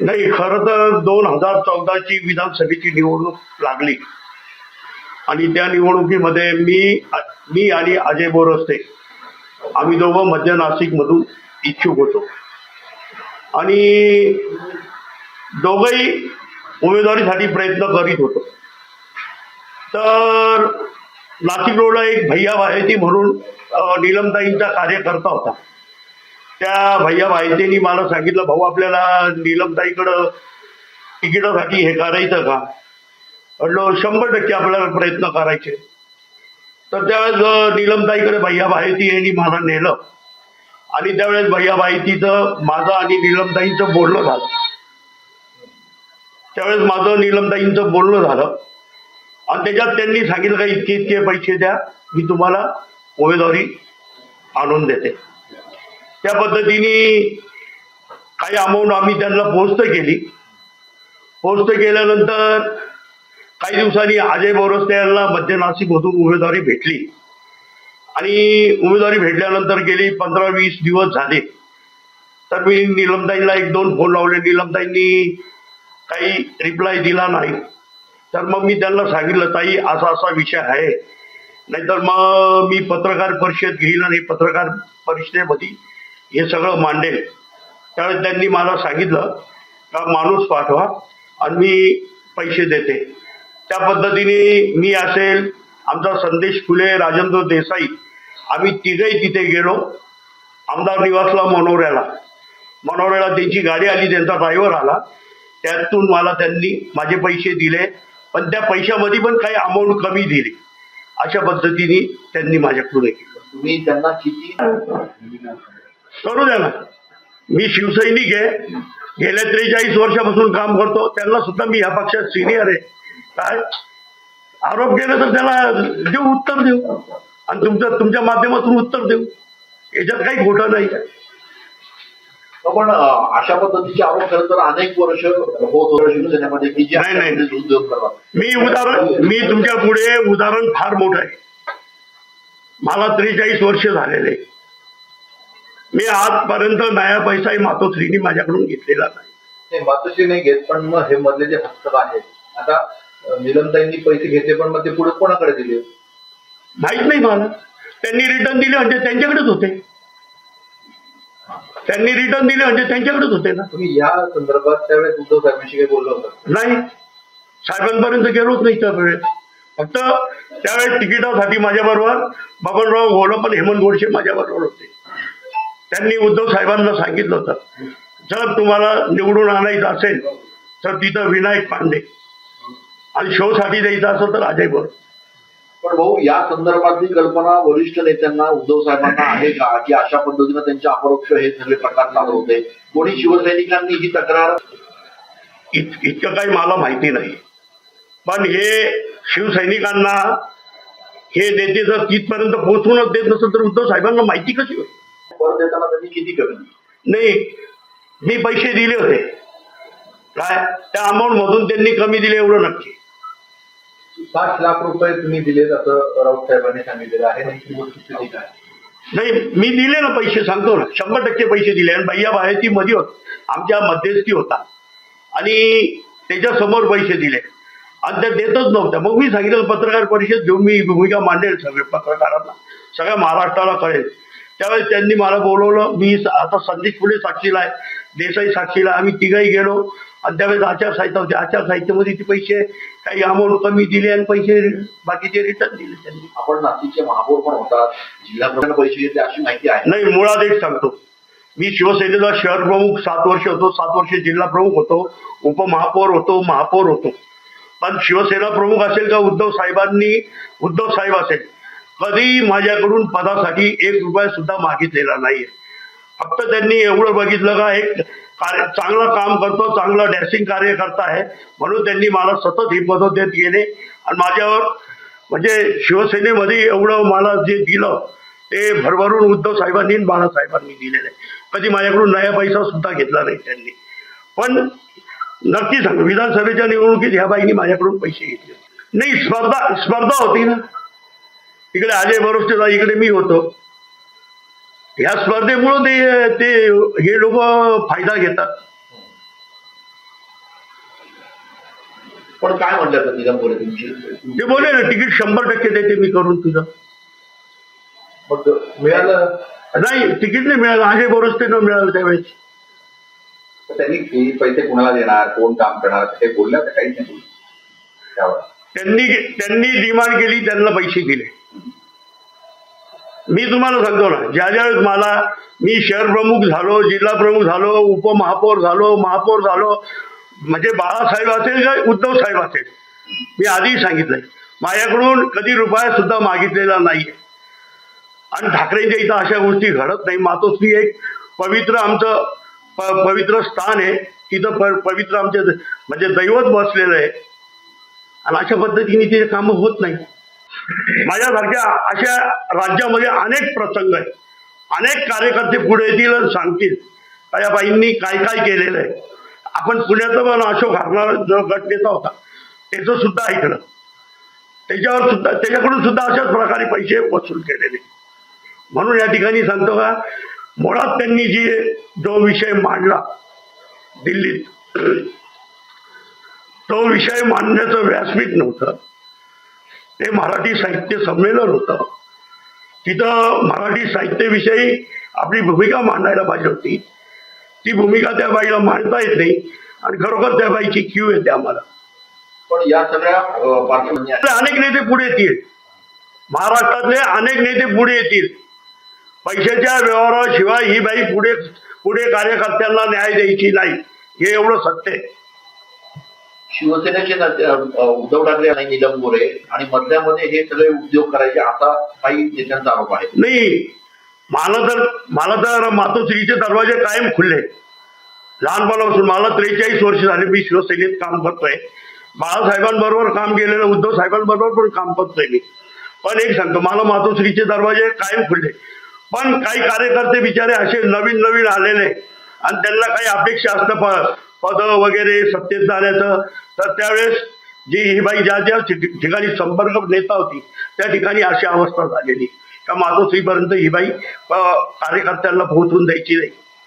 नाही खरं तर दोन हजार चौदाची विधानसभेची निवडणूक लागली. आणि त्या निवडणुकीमध्ये मी मी आणि अजय बोरस्ते आम्ही दोघं मध्य नाशिकमधून इच्छुक होतो. आणि दोघंही उमेदवारीसाठी प्रयत्न करीत होतो. तर नाशिक रोडला एक भैया बाहेती म्हणून निलमताईंचा नीलमताईंचा कार्यकर्ता होता. त्या भैया माहितीने मला सांगितलं भाऊ आपल्याला नीलमताईकडं तिकिटासाठी हे करायचं का? म्हटलं शंभर टक्के आपल्याला प्रयत्न करायचे. तर त्यावेळेस नीलमताईकडे भैया माहिती यांनी मला नेलं. आणि त्यावेळेस भैया माहितीचं माझं आणि नीलमताईंचं बोलणं झालं. त्यावेळेस माझं नीलमताईंचं बोलणं झालं. आणि त्याच्यात त्यांनी सांगितलं का इतके इतके पैसे द्या मी तुम्हाला उमेदवारी आणून देते. त्या पद्धतीने काही अमाऊंट आम्ही त्यांना पोस्ट केली. पोस्ट केल्यानंतर काही दिवसांनी अजय बोरस्ते यांना मध्य नाशिकमधून उमेदवारी भेटली. आणि उमेदवारी भेटल्यानंतर गेली पंधरा वीस दिवस झाले. तर मी निलमताईंना एक दोन फोन लावले. निलमताईंनी काही रिप्लाय दिला नाही. तर मग मी त्यांना सांगितलं ताई असा असा विषय आहे. नाहीतर मग मी पत्रकार परिषद घेईल आणि पत्रकार परिषदेमध्ये हे सगळं मांडेल. त्यावेळेस त्यांनी मला सांगितलं का माणूस पाठवा आणि मी पैसे देते. त्या पद्धतीने मी असेल आमचा संदेश फुले राजेंद्र देसाई आम्ही तिघही तिथे गेलो आमदार निवासला मनोऱ्याला. मनोऱ्याला त्यांची गाडी आली त्यांचा ड्रायव्हर आला. त्यातून मला त्यांनी माझे पैसे दिले पण त्या पैशामध्ये पण काही अमाऊंट कमी दिली. अशा पद्धतीने त्यांनी माझ्याकडून केलं. तुम्ही त्यांना किती करू द्या ना. मी शिवसैनिक आहे. गेल्या त्रेचाळीस वर्षापासून काम करतो. त्यांना सुद्धा मी ह्या पक्षात सिनियर आहे. काय? आरोप केले तर त्याला देऊ उत्तर देऊ. आणि तुमचं तुमच्या माध्यमातून उत्तर देऊ. याच्यात काही खोटं नाही. पण अं, अशा पद्धतीचे आरोप खरं तर अनेक वर्ष होत होतं शिवसेनेमध्ये. की जे नाही, नाही. उद्योग करतात मी उदाहरण मी तुमच्यापुढे उदाहरण फार मोठं आहे. मला त्रेचाळीस वर्ष झालेले. मी आजपर्यंत नया पैसाही मातोश्रीनी माझ्याकडून घेतलेला नाही. मातोश्री नाही घेत पण मग हे मधले जे हस्तक आहेत आता निलमताईंनी पैसे घेतले पण मग ते पुढे कोणाकडे दिले? माहीत नाही मला. त्यांनी रिटर्न दिले म्हणजे त्यांच्याकडेच होते. त्यांनी रिटर्न दिले म्हणजे त्यांच्याकडेच होते ना. तुम्ही या संदर्भात त्यावेळेस उद्धव साहेबांशी काही बोललो होतं. नाही. साहेबांपर्यंत गेलोच नाही त्यावेळेस. फक्त त्यावेळेस तिकिटासाठी माझ्याबरोबर बबनराव घोडं पण हेमंत गोडसे माझ्याबरोबर होते. त्यांनी उद्धव साहेबांना सांगितलं होतं जर तुम्हाला निवडून आणायचं असेल तर तिथं विनायक पांडे आणि शोसाठी द्यायचं असेल तर अजय बोर. पण भाऊ या संदर्भातली कल्पना वरिष्ठ नेत्यांना उद्धव साहेबांना आहे का? की अशा पद्धतीनं त्यांच्या अपरोक्ष हे सगळे प्रकार चालू होते? कोणी शिवसैनिकांनी ही तक्रार? इत इतकं काही मला माहिती नाही. पण हे शिवसैनिकांना हे नेते जर तिथपर्यंत पोहोचूनच देत नसेल तर उद्धव साहेबांना माहिती कशी होईल? परत देताना त्यांनी किती कमी? नाही मी पैसे दिले होते. काय? त्या अमाऊंट मधून त्यांनी कमी दिले एवढं नक्की. साठ लाख रुपये तुम्ही दिलेत असं राऊत साहेबांनी सांगितलेलं आहे. नाही मी दिले ना पैसे सांगतो ना. शंभर टक्के पैसे दिले. आणि भैया बाहेरची मध्ये होत. आमच्या मध्यस्थी होता. आणि त्याच्यासमोर पैसे दिले. आणि त्या देतच नव्हत्या. मग मी सांगितलं पत्रकार परिषद घेऊन मी भूमिका मांडेल सगळे पत्रकारांना. सगळ्या महाराष्ट्राला कळेल. त्यावेळेस त्यांनी मला बोलवलं मी आता संदेश पुढे साक्षीला आहे देसाई साक्षीला. आम्ही तिघही गेलो. आणि त्यावेळेस आचारसंहिता होती. आचारसंहितेमध्ये ते पैसे काही अमाऊंट कमी दिले आणि पैसे बाकीचे रिटर्न दिले त्यांनी. आपण नाशिकचे महापौर पण होतात. जिल्हा प्रधान पैसे घेतले अशी माहिती आहे. नाही मुळात एक सांगतो. मी शिवसेनेचा शहर प्रमुख सात वर्ष होतो. सात वर्ष जिल्हा प्रमुख होतो. उपमहापौर होतो महापौर होतो. पण शिवसेना प्रमुख असेल का उद्धव साहेबांनी? उद्धव साहेब असेल. कधी माझ्याकडून पदासाठी एक रुपया सुद्धा मागितलेला नाहीये. फक्त त्यांनी एवढं बघितलं का एक कार्य चांगलं काम करतो चांगलं डॅशिंग कार्यकर्ता आहे. म्हणून त्यांनी मला सतत ही मदत देत गेले. आणि माझ्यावर म्हणजे शिवसेनेमध्ये एवढं मला जे दिलं ते भरभरून उद्धव साहेबांनी बाळासाहेबांनी दिलेलं आहे. कधी माझ्याकडून नया पैसा सुद्धा घेतला नाही त्यांनी. पण नक्की सांग विधानसभेच्या निवडणुकीत ह्या बाईंनी माझ्याकडून पैसे घेतले. नाही स्पर्धा स्पर्धा होती ना. इकडे अजय बरोस्तेला इकडे मी होतो. ह्या स्पर्धेमुळं ते ते हे लोक फायदा घेतात. पण काय म्हटलं गोरे तुमची? ते बोले ना तिकीट शंभर टक्के देते मी करून तुझं. मग मिळालं? नाही तिकीट नाही मिळालं. आहे बरोबर न मिळालं त्यावेळेस. त्यांनी पैसे कुणाला देणार? कोण काम करणार? हे बोलल्या का काहीच नाही त्यांनी त्यांनी डिमांड केली त्यांना पैसे दिले. मी तुम्हाला सांगतो ना ज्या ज्या वेळेस मला मी शहर प्रमुख झालो जिल्हा प्रमुख झालो उपमहापौर झालो महापौर झालो म्हणजे बाळासाहेब असेल का उद्धव साहेब असेल मी आधी सांगितलंय. माझ्याकडून कधी रुपया सुद्धा मागितलेला नाही आणि ठाकरेंच्या इथं अशा गोष्टी घडत नाही. मातोश्री एक पवित्र आमचं प- पवित्र स्थान आहे. तिथं प- पवित्र आमचे द- म्हणजे दैवत बसलेलं आहे. आणि अशा पद्धतीने तिथे कामं होत नाही माझ्यासारख्या अशा राज्यामध्ये अनेक प्रसंग आहेत. अनेक कार्यकर्ते पुढे येतील आणि सांगतील या बाईंनी काय काय केलेलं आहे? आपण पुण्याचं पण अशोक हरणार जो गट होता त्याचं सुद्धा ऐकलं. त्याच्यावर सुद्धा त्याच्याकडून सुद्धा अशाच प्रकारे पैसे वसूल केलेले. म्हणून या ठिकाणी सांगतो का मुळात त्यांनी जी जो विषय मांडला दिल्लीत तो विषय मांडण्याचं व्यासपीठ नव्हतं. ते मराठी साहित्य संमेलन होतं. तिथं मराठी साहित्याविषयी आपली भूमिका मांडायला पाहिजे होती. ती भूमिका त्या बाईला मांडता येत नाही आणि खरोखर त्या बाईची क्यू येते आम्हाला. पण या सगळ्या अनेक नेते पुढे येतील. महाराष्ट्रातले अनेक नेते पुढे येतील. पैशाच्या व्यवहाराशिवाय ही बाई पुढे पुढे कार्यकर्त्यांना न्याय द्यायची नाही. हे एवढं सत्य आहे. शिवसेनेचे नेते, उद्धव ठाकरे आणि निलम गोरे आणि मधल्यामध्ये हे सगळे उद्योग करायचे असा काही नेत्यांचा आरोप आहे नाही मला तर मला तर मातोश्रीचे दरवाजे कायम खुलले. लहानपणापासून मला त्रेचाळीस वर्ष झाले मी शिवसेनेत काम करतोय. बाळासाहेबांबरोबर काम केलेलं उद्धव साहेबांबरोबर पण काम करतोय मी. पण एक सांगतो मला मातोश्रीचे दरवाजे कायम खुलले. पण काही कार्यकर्ते बिचारे असे नवीन नवीन आलेले आणि त्यांना काही अपेक्षा असतं पद वगैरे सत्तेत जाण्याचं तर त्यावेळेस जी ही बाई ज्या ज्या ठिकाणी संपर्क नेता होती त्या ठिकाणी अशी अवस्था झालेली. का मातोश्रीपर्यंत ही बाई कार्यकर्त्यांना पोहोचून द्यायची नाही.